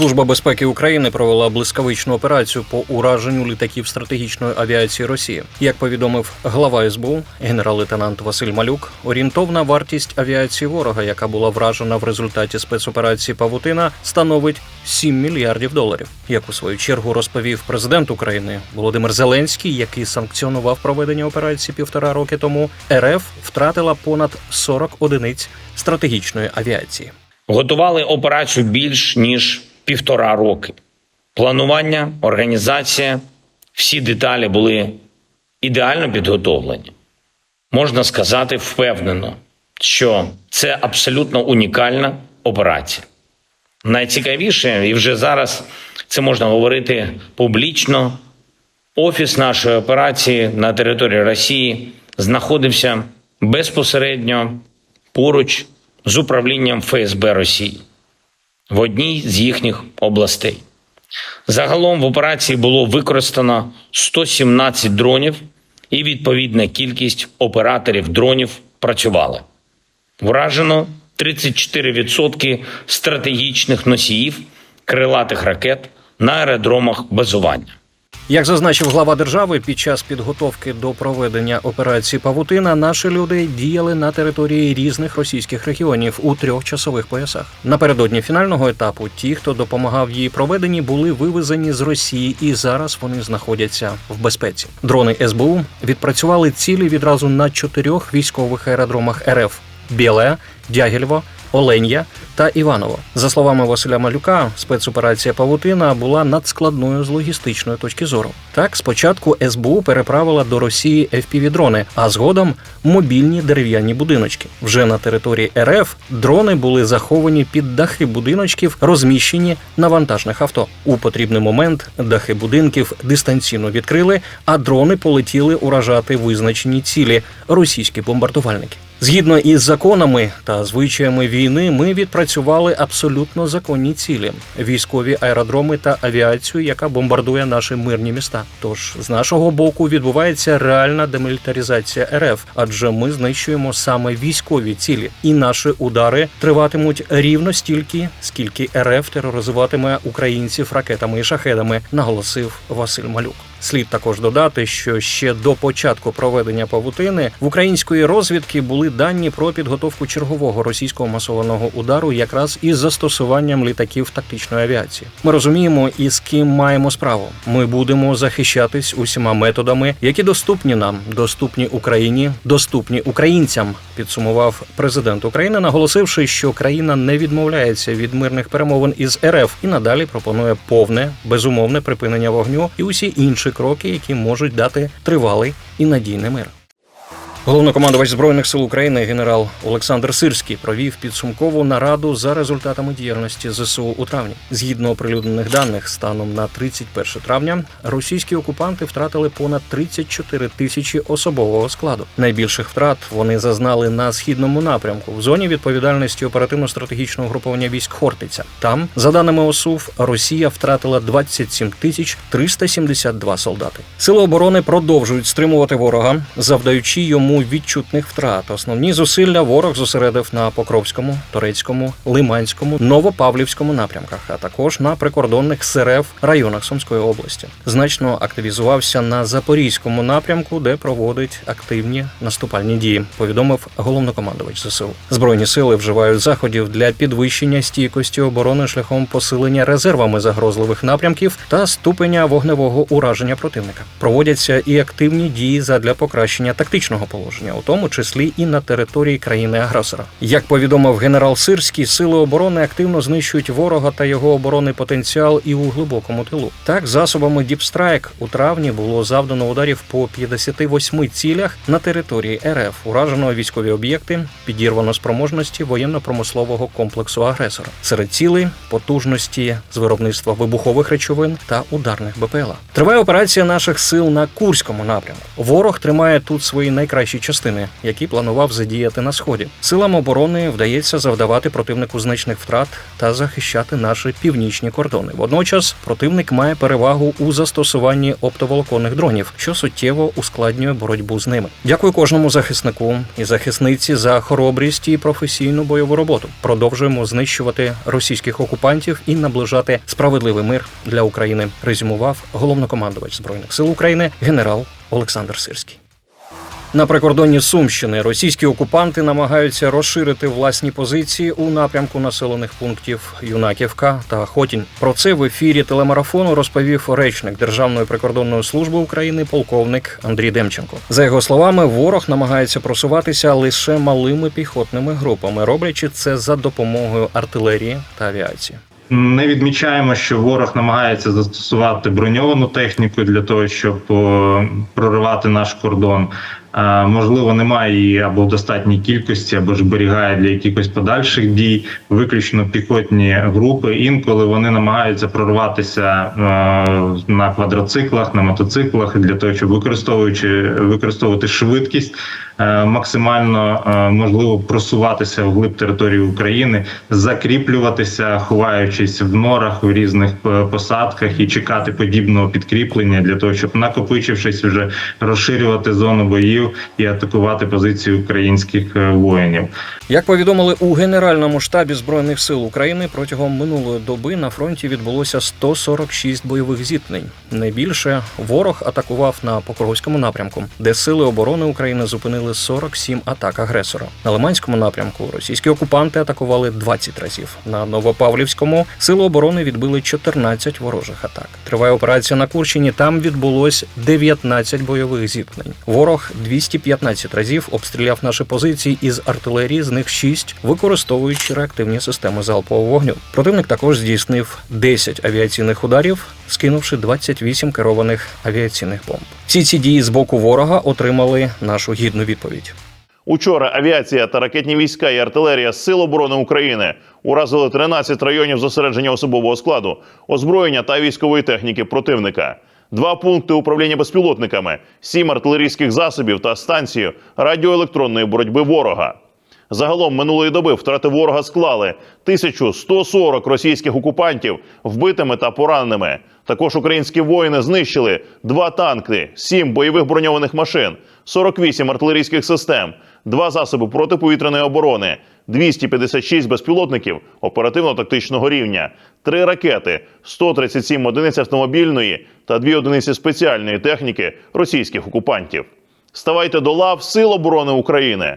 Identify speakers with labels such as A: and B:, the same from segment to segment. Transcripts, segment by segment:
A: Служба безпеки України провела блискавичну операцію по ураженню літаків стратегічної авіації Росії. Як повідомив глава СБУ, генерал-лейтенант Василь Малюк, орієнтовна вартість авіації ворога, яка була вражена в результаті спецоперації Павутина, становить 7 мільярдів доларів. Як у свою чергу розповів президент України Володимир Зеленський, який санкціонував проведення операції півтора роки тому, РФ втратила понад 40 одиниць стратегічної авіації.
B: Готували операцію більш ніж півтора роки. Планування, організація, всі деталі були ідеально підготовлені. Можна сказати впевнено, що це абсолютно унікальна операція. Найцікавіше, і вже зараз це можна говорити публічно. Офіс нашої операції на території Росії знаходився безпосередньо поруч з управлінням ФСБ Росії в одній з їхніх областей. Загалом в операції було використано 117 дронів, і відповідна кількість операторів дронів працювали. Вражено 34% стратегічних носіїв крилатих ракет на аеродромах базування.
A: Як зазначив глава держави, під час підготовки до проведення операції Павутина наші люди діяли на території різних російських регіонів у трьох часових поясах. Напередодні фінального етапу ті, хто допомагав її проведенні, були вивезені з Росії, і зараз вони знаходяться в безпеці. Дрони СБУ відпрацювали цілі відразу на чотирьох військових аеродромах РФ: Біле, Дягільво, Оленя та Іваново. За словами Василя Малюка, спецоперація Павутина була надскладною з логістичної точки зору. Так, спочатку СБУ переправила до Росії FPV-дрони, а згодом мобільні дерев'яні будиночки. Вже на території РФ дрони були заховані під дахи будиночків, розміщені на вантажних авто. У потрібний момент дахи будинків дистанційно відкрили, а дрони полетіли уражати визначені цілі російські бомбардувальники. Згідно із законами та звичаями війни, ми відпрацювали абсолютно законні цілі: військові аеродроми та авіацію, яка бомбардує наші мирні міста. Тож з нашого боку відбувається реальна демілітаризація РФ, адже ми знищуємо саме військові цілі, і наші удари триватимуть рівно стільки, скільки РФ тероризуватиме українців ракетами і шахедами, наголосив Василь Малюк. Слід також додати, що ще до початку проведення павутини в української розвідки були дані про підготовку чергового російського масованого удару, якраз із застосуванням літаків тактичної авіації. Ми розуміємо, із ким маємо справу. Ми будемо захищатись усіма методами, які доступні нам, доступні Україні, доступні українцям. Підсумував президент України, наголосивши, що країна не відмовляється від мирних перемовин із РФ і надалі пропонує повне безумовне припинення вогню і усі інші кроки, які можуть дати тривалий і надійний мир. Головнокомандувач збройних сил України генерал Олександр Сирський провів підсумкову нараду за результатами діяльності ЗСУ у травні. Згідно оприлюднених даних, станом на 31 травня російські окупанти втратили понад 34 тисячі особового складу. Найбільших втрат вони зазнали на східному напрямку в зоні відповідальності оперативно-стратегічного груповання військ Хортиця. Там, за даними ОСУВ, Росія втратила 27 тисяч 372 солдати. Сили оборони продовжують стримувати ворога, завдаючи йому відчутних втрат. Основні зусилля ворог зосередив на Покровському, Торецькому, Лиманському, Новопавлівському напрямках, а також на прикордонних СРФ районах Сумської області. Значно активізувався на Запорізькому напрямку, де проводить активні наступальні дії. Повідомив головнокомандувач ЗСУ. Збройні сили вживають заходів для підвищення стійкості оборони шляхом посилення резервами загрозливих напрямків та ступеня вогневого ураження противника. Проводяться і активні дії задля покращення тактичного положення, у тому числі і на території країни-агресора. Як повідомив генерал Сирський, сили оборони активно знищують ворога та його оборонний потенціал і у глибокому тилу. Так, засобами Strike у травні було завдано ударів по 58 цілях на території РФ, уражено військові об'єкти, підірвано спроможності воєнно-промислового комплексу агресора. Серед цілей потужності з виробництва вибухових речовин та ударних БПЛА. Триває операція наших сил на Курському напрямку. Ворог тримає тут свої найкращі наші частини, які планував задіяти на сході. Силам оборони вдається завдавати противнику значних втрат та захищати наші північні кордони. Водночас противник має перевагу у застосуванні оптоволоконних дронів, що суттєво ускладнює боротьбу з ними. Дякую кожному захиснику і захисниці за хоробрість і професійну бойову роботу. Продовжуємо знищувати російських окупантів і наближати справедливий мир для України. Резюмував головнокомандувач збройних сил України генерал Олександр Сирський. На прикордонні Сумщини російські окупанти намагаються розширити власні позиції у напрямку населених пунктів Юнаківка та Хотінь. Про це в ефірі телемарафону розповів речник Державної прикордонної служби України полковник Андрій Демченко. За його словами, ворог намагається просуватися лише малими піхотними групами, роблячи це за допомогою артилерії та авіації.
C: Не відмічаємо, що ворог намагається застосувати броньовану техніку для того, щоб проривати наш кордон. Можливо, немає її або в достатній кількості, або ж зберігає для якихось подальших дій. Виключно піхотні групи. Інколи вони намагаються прорватися е, на квадроциклах, на мотоциклах для того, щоб використовуючи використовувати швидкість, максимально е, можливо просуватися вглиб території України, закріплюватися, ховаючись в норах в різних е, посадках і чекати подібного підкріплення для того, щоб накопичившись, вже розширювати зону боїв і атакувати позиції українських е, воїнів.
A: Як повідомили у Генеральному штабі збройних сил України, протягом минулої доби на фронті відбулося 146 бойових зіткнень. Найбільше ворог атакував на Покровському напрямку, де сили оборони України зупинили 47 атак агресора. На Лиманському напрямку російські окупанти атакували 20 разів. На Новопавлівському сили оборони відбили 14 ворожих атак. Триває операція на Курщині. Там відбулось 19 бойових зіткнень. Ворог 215 разів обстріляв наші позиції із артилерії, з них 6, використовуючи реактивні системи залпового вогню. Противник також здійснив 10 авіаційних ударів, скинувши 28 керованих авіаційних бомб. Всі ці дії з боку ворога отримали нашу гідну відповідь.
D: Учора авіація та ракетні війська і артилерія Сил оборони України уразили 13 районів зосередження особового складу, озброєння та військової техніки противника. Два пункти управління безпілотниками, сім артилерійських засобів та станцію радіоелектронної боротьби ворога. Загалом минулої доби втрати ворога склали 1140 російських окупантів вбитими та пораненими. Також українські воїни знищили два танки, сім бойових броньованих машин, 48 артилерійських систем, два засоби протиповітряної оборони, 256 безпілотників оперативно-тактичного рівня, три ракети, 137 одиниць автомобільної та дві одиниці спеціальної техніки російських окупантів. Ставайте до лав Сил оборони України.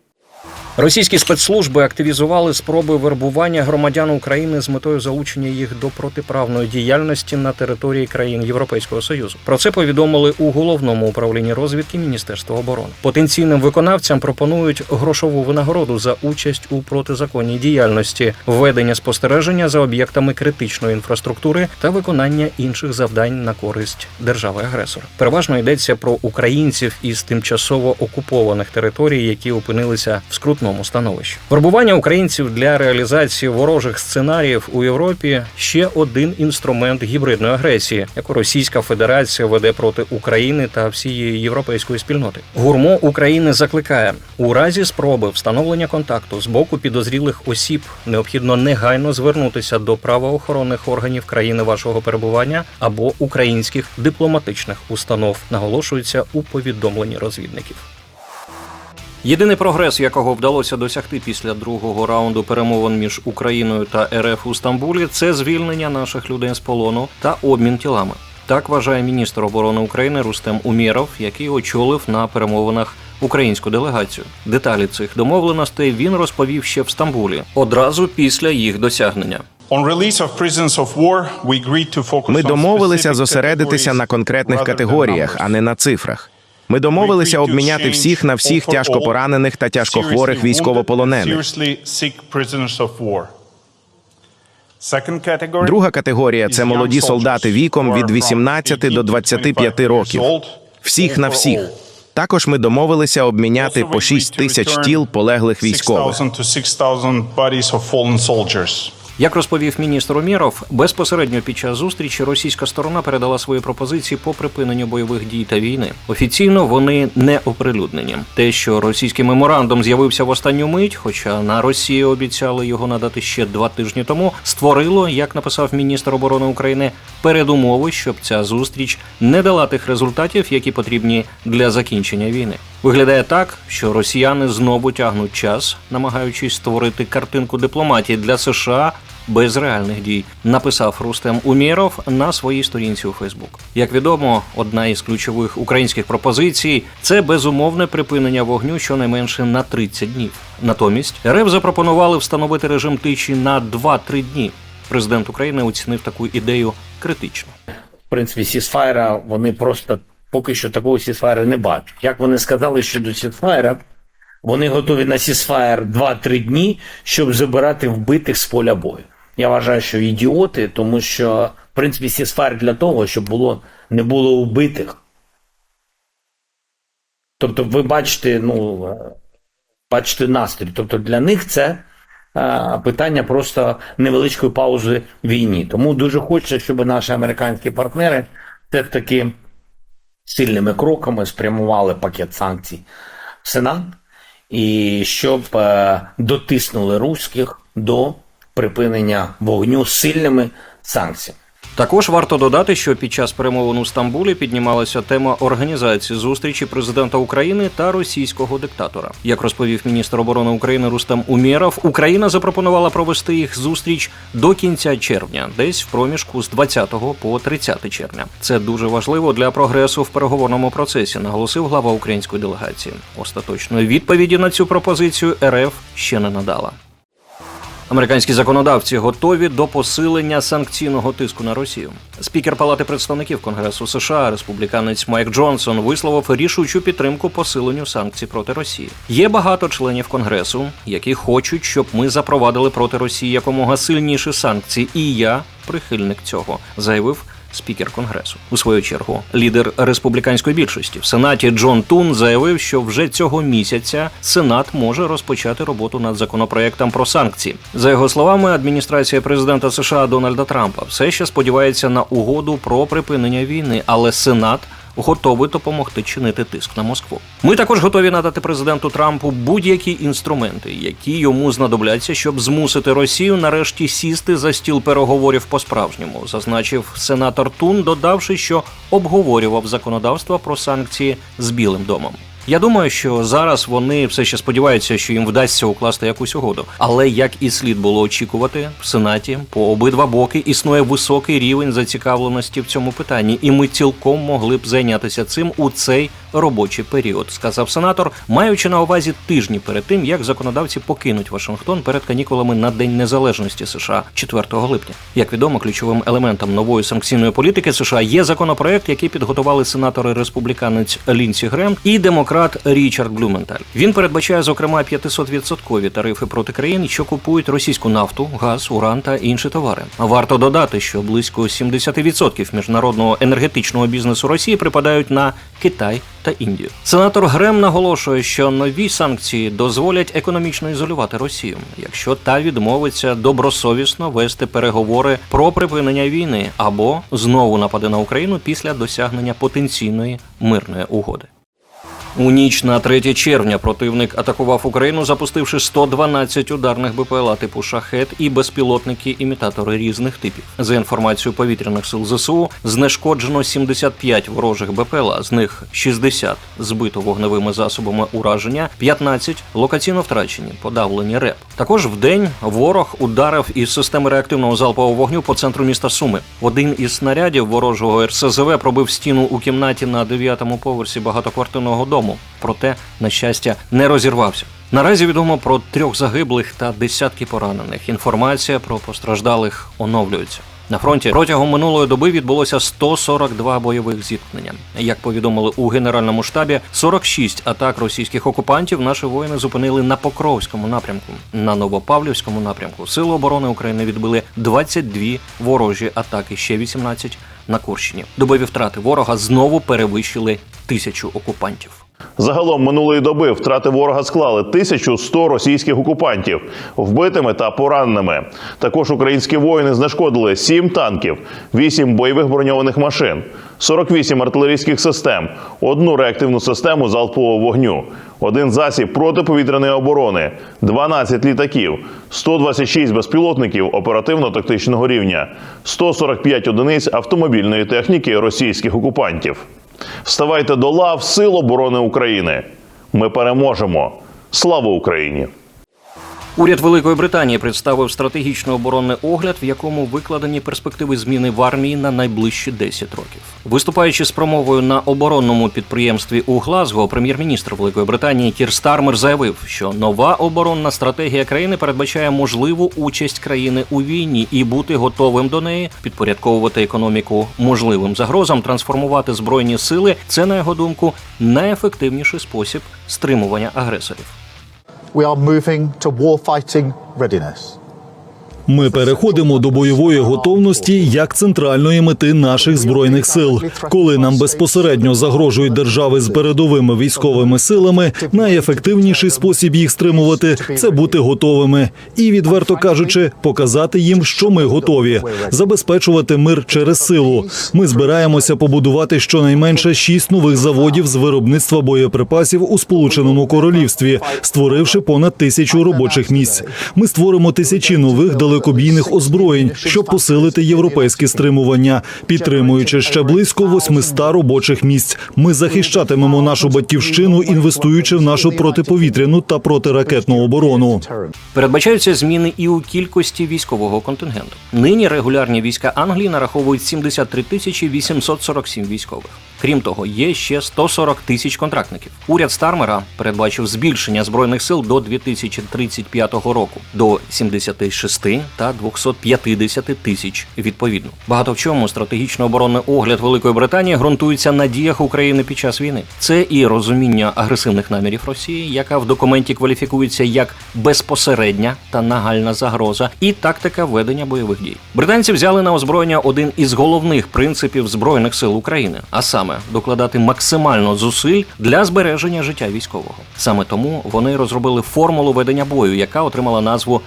A: Російські спецслужби активізували спроби вербування громадян України з метою залучення їх до протиправної діяльності на території країн Європейського союзу. Про це повідомили у головному управлінні розвідки Міністерства оборони. Потенційним виконавцям пропонують грошову винагороду за участь у протизаконній діяльності, введення спостереження за об'єктами критичної інфраструктури та виконання інших завдань на користь держави-агресора. Переважно йдеться про українців із тимчасово окупованих територій, які опинилися в скрутному становищі. Вербування українців для реалізації ворожих сценаріїв у Європі ще один інструмент гібридної агресії, яку Російська Федерація веде проти України та всієї європейської спільноти. Гурмо України закликає у разі спроби встановлення контакту з боку підозрілих осіб необхідно негайно звернутися до правоохоронних органів країни вашого перебування або українських дипломатичних установ, наголошується у повідомленні розвідників. Єдиний прогрес, якого вдалося досягти після другого раунду перемовин між Україною та РФ у Стамбулі, це звільнення наших людей з полону та обмін тілами. Так вважає міністр оборони України Рустем Умєров, який очолив на перемовинах українську делегацію. Деталі цих домовленостей він розповів ще в Стамбулі одразу після їх досягнення.
E: Ми домовилися зосередитися на конкретних категоріях, а не на цифрах. Ми домовилися обміняти всіх на всіх тяжко поранених та тяжкохворих військовополонених. Друга категорія це молоді солдати віком від 18 до 25 років. Всіх на всіх. Також ми домовилися обміняти по 6 тисяч тіл полеглих військових.
A: Як розповів міністр Умєров, безпосередньо під час зустрічі російська сторона передала свої пропозиції по припиненню бойових дій та війни. Офіційно вони не оприлюднені. Те, що російський меморандум з'явився в останню мить, хоча на Росії обіцяли його надати ще два тижні тому, створило, як написав міністр оборони України, передумови, щоб ця зустріч не дала тих результатів, які потрібні для закінчення війни. Виглядає так, що росіяни знову тягнуть час, намагаючись створити картинку дипломатії для США без реальних дій, написав Рустем Умєров на своїй сторінці у Фейсбук. Як відомо, одна із ключових українських пропозицій це безумовне припинення вогню щонайменше на 30 днів. Натомість РФ запропонували встановити режим тиші на 2-3 дні. Президент України оцінив таку ідею критично.
B: В принципі, сісфайра вони просто поки що такого сісфайра не бачать. Як вони сказали щодо сісфайра, вони готові на сісфайр 2-3 дні, щоб забирати вбитих з поля бою. Я вважаю, що ідіоти, тому що в принципі сісфайр для того, щоб було не було вбитих. Тобто, ви бачите, ну бачите настрій. Тобто для них це е, питання просто невеличкої паузи війні. Тому дуже хочеться, щоб наші американські партнери все ж таки сильними кроками спрямували пакет санкцій в Сенат і щоб е, дотиснули руських до припинення вогню сильними санкціями.
A: Також варто додати, що під час перемовин у Стамбулі піднімалася тема організації зустрічі президента України та російського диктатора. Як розповів міністр оборони України Рустам Умєров, Україна запропонувала провести їх зустріч до кінця червня, десь в проміжку з 20 по 30 червня. Це дуже важливо для прогресу в переговорному процесі, наголосив глава української делегації. Остаточної відповіді на цю пропозицію РФ ще не надала. Американські законодавці готові до посилення санкційного тиску на Росію. Спікер Палати представників Конгресу США, республіканець Майк Джонсон, висловив рішучу підтримку посиленню санкцій проти Росії. Є багато членів Конгресу, які хочуть, щоб ми запровадили проти Росії якомога сильніші санкції, і я прихильник цього, заявив. Спікер конгресу у свою чергу лідер республіканської більшості в сенаті Джон Тун заявив, що вже цього місяця Сенат може розпочати роботу над законопроектом про санкції. За його словами, адміністрація президента США Дональда Трампа все ще сподівається на угоду про припинення війни, але Сенат готовий допомогти чинити тиск на Москву. Ми також готові надати президенту Трампу будь-які інструменти, які йому знадобляться, щоб змусити Росію нарешті сісти за стіл переговорів по-справжньому, зазначив сенатор Тун, додавши, що обговорював законодавство про санкції з Білим домом. Я думаю, що зараз вони все ще сподіваються, що їм вдасться укласти якусь угоду. Але як і слід було очікувати, в сенаті по обидва боки існує високий рівень зацікавленості в цьому питанні, і ми цілком могли б зайнятися цим у цей робочий період, сказав сенатор, маючи на увазі тижні перед тим, як законодавці покинуть Вашингтон перед канікулами на День Незалежності США 4 липня. Як відомо, ключовим елементом нової санкційної політики США є законопроект, який підготували сенатори республіканець Лінсі Грем і демократ Річард Блюменталь. Він передбачає зокрема 500-відсоткові тарифи проти країн, що купують російську нафту, газ, уран та інші товари. Варто додати, що близько 70% міжнародного енергетичного бізнесу Росії припадають на Китай та Індію. Сенатор Грем наголошує, що нові санкції дозволять економічно ізолювати Росію, якщо та відмовиться добросовісно вести переговори про припинення війни або знову нападе на Україну після досягнення потенційної мирної угоди. У ніч на 3 червня противник атакував Україну, запустивши 112 ударних БПЛА типу шахет і безпілотники-імітатори різних типів. За інформацією повітряних сил ЗСУ, знешкоджено 75 ворожих БПЛА, з них 60 збито вогневими засобами ураження, 15 локаційно втрачені, подавлені РЕП. Також в день ворог ударив із системи реактивного залпового вогню по центру міста Суми. Один із снарядів ворожого РСЗВ пробив стіну у кімнаті на 9-му поверсі багатоквартирного дому. Проте, на щастя, не розірвався. Наразі відомо про трьох загиблих та десятки поранених. Інформація про постраждалих оновлюється. На фронті протягом минулої доби відбулося 142 бойових зіткнення. Як повідомили у генеральному штабі, 46 атак російських окупантів наші воїни зупинили на Покровському напрямку. На Новопавлівському напрямку Сили оборони України відбили 22 ворожі атаки, ще 18 на Курщині. Добові втрати ворога знову перевищили тисячу окупантів.
D: Загалом минулої доби втрати ворога склали 1100 російських окупантів вбитими та пораненими. Також українські воїни знешкодили 7 танків, 8 бойових броньованих машин, 48 артилерійських систем, одну реактивну систему залпового вогню, один засіб протиповітряної оборони, 12 літаків, 126 безпілотників оперативно-тактичного рівня, 145 одиниць автомобільної техніки російських окупантів. Вставайте до лав Сил оборони України. Ми переможемо. Слава Україні!
A: Уряд Великої Британії представив стратегічний оборонний огляд, в якому викладені перспективи зміни в армії на найближчі 10 років. Виступаючи з промовою на оборонному підприємстві у Глазго, прем'єр-міністр Великої Британії Кір Стармер заявив, що нова оборонна стратегія країни передбачає можливу участь країни у війні і бути готовим до неї, підпорядковувати економіку можливим загрозам, трансформувати збройні сили. Це на його думку найефективніший спосіб стримування агресорів.
F: We are moving to war-fighting readiness.
G: Ми переходимо до бойової готовності як центральної мети наших збройних сил. Коли нам безпосередньо загрожують держави з передовими військовими силами, найефективніший спосіб їх стримувати це бути готовими і, відверто кажучи, показати їм, що ми готові, забезпечувати мир через силу. Ми збираємося побудувати щонайменше шість нових заводів з виробництва боєприпасів у Сполученому Королівстві, створивши понад тисячу робочих місць. Ми створимо тисячі нових далекобійних озброєнь, щоб посилити європейське стримування, підтримуючи ще близько 800 робочих місць. Ми захищатимемо нашу батьківщину, інвестуючи в нашу протиповітряну та протиракетну оборону.
A: Передбачаються зміни і у кількості військового контингенту. Нині регулярні війська Англії нараховують 73 тисячі 847 військових. Крім того, є ще 140 тисяч контрактників. Уряд Стармера передбачив збільшення збройних сил до 2035 року до 76 та 250 тисяч відповідно. Багато в чому стратегічно оборонний огляд Великої Британії ґрунтується на діях України під час війни. Це і розуміння агресивних намірів Росії, яка в документі кваліфікується як безпосередня та нагальна загроза, і тактика ведення бойових дій. Британці взяли на озброєння один із головних принципів збройних сил України, а саме докладати максимально зусиль для збереження життя військового. Саме тому вони розробили формулу ведення бою, яка отримала назву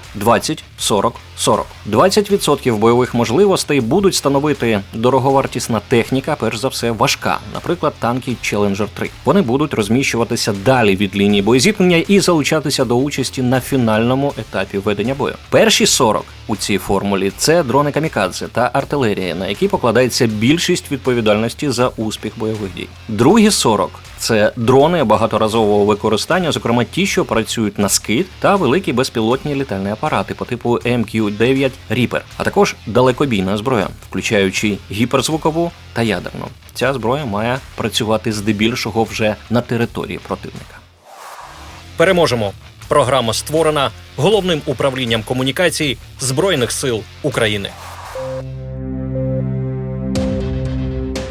A: 20-40-40. 20% бойових можливостей будуть становити дороговартісна техніка, перш за все важка, наприклад, танки Challenger 3. Вони будуть розміщуватися далі від лінії боєзіткнення і залучатися до участі на фінальному етапі ведення бою. Перші 40 у цій формулі це дрони камікадзе та артилерія, на які покладається більшість відповідальності за успіх бойових дій. Другі 40 це дрони багаторазового використання, зокрема ті, що працюють на скид, та великі безпілотні літальні апарати по типу MQ-9 Ріпер, а також далекобійна зброя, включаючи гіперзвукову та ядерну. Ця зброя має працювати здебільшого вже на території противника. Переможемо. Програма створена головним управлінням комунікацій Збройних сил України.